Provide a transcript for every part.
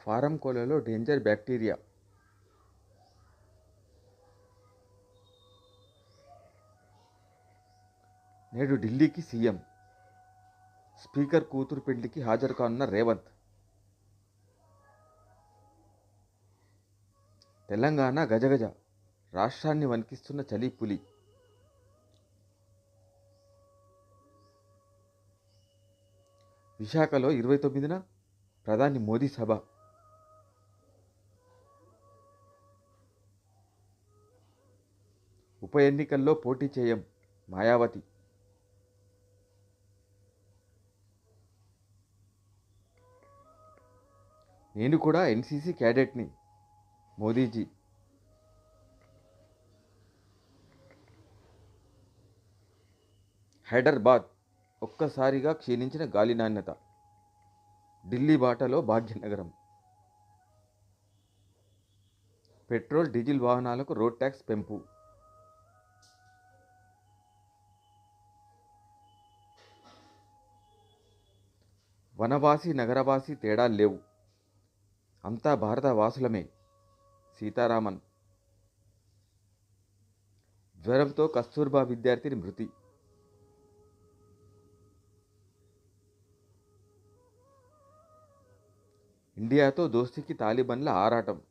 Form కోళ్ళలో danger bacteria. నేడు ఢిల్లీకి CM. Speaker కూతురు పెళ్ళికి హాజరు కానున్న రేవంత్. తెలంగాణ గజగజ. రాష్ట్రాన్ని వణికిస్తున్న చలి పులి. విశాఖలో ఇరవై తొమ్మిదిన ప్రధాని మోదీ సభ. ఉప ఎన్నికల్లో పోటీ చేయం మాయావతి. నేను కూడా ఎన్సీసీ క్యాడెట్ని మోదీజీ. హైదరాబాద్ ఒక్కసారిగా క్షీణించిన గాలి నాణ్యత. ఢిల్లీ బాటలో భాగ్యనగరం. పెట్రోల్ డీజిల్ వాహనాలకు రోడ్ ట్యాక్స్ పెంపు. వనవాసి నగరవాసి తేడా లేవు. అంతా భారత వాసులమే సీతారామన్. జ్వరంతో కస్తూర్బా విద్యార్థిని మృతి. ఇండియాతో దోస్తీకి తాలిబన్ల ఆరాటం.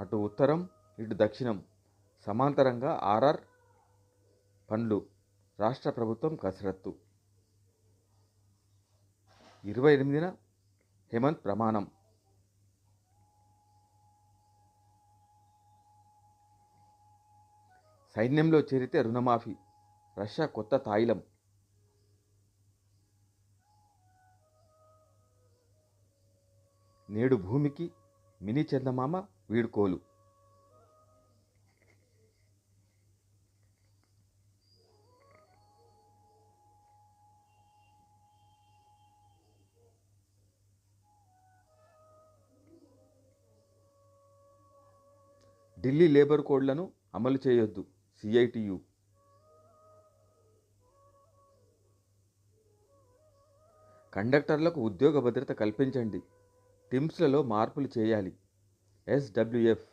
అటు ఉత్తరం ఇటు దక్షిణం. సమాంతరంగా ఆర్ఆర్ పండ్లు రాష్ట్ర ప్రభుత్వం కసరత్తు. ఇరవై ఎనిమిదిన హేమంత్ ప్రమాణం. సైన్యంలో చేరితే రుణమాఫీ రష్యా కొత్త తాయిలం. నేడు భూమికి మినీ చందమామ వీడుకోలు. ఢిల్లీ లేబర్ కోడ్లను అమలు చేయొద్దు. సిఐటియు. కండక్టర్లకు ఉద్యోగ భద్రత కల్పించండి. టిమ్స్లలో మార్పులు చేయాలి. SWF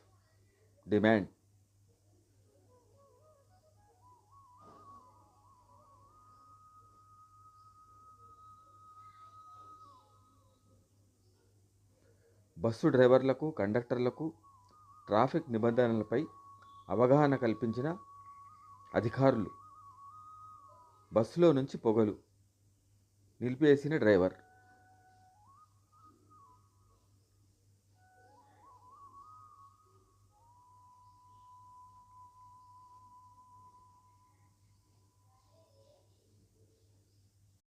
demand. బస్సు డ్రైవర్లకు కండక్టర్లకు ట్రాఫిక్ నిబంధనలపై అవగాహన కల్పించిన అధికారులు. బస్సులో నుంచి పొగలు. నిలిపేసిన డ్రైవర్.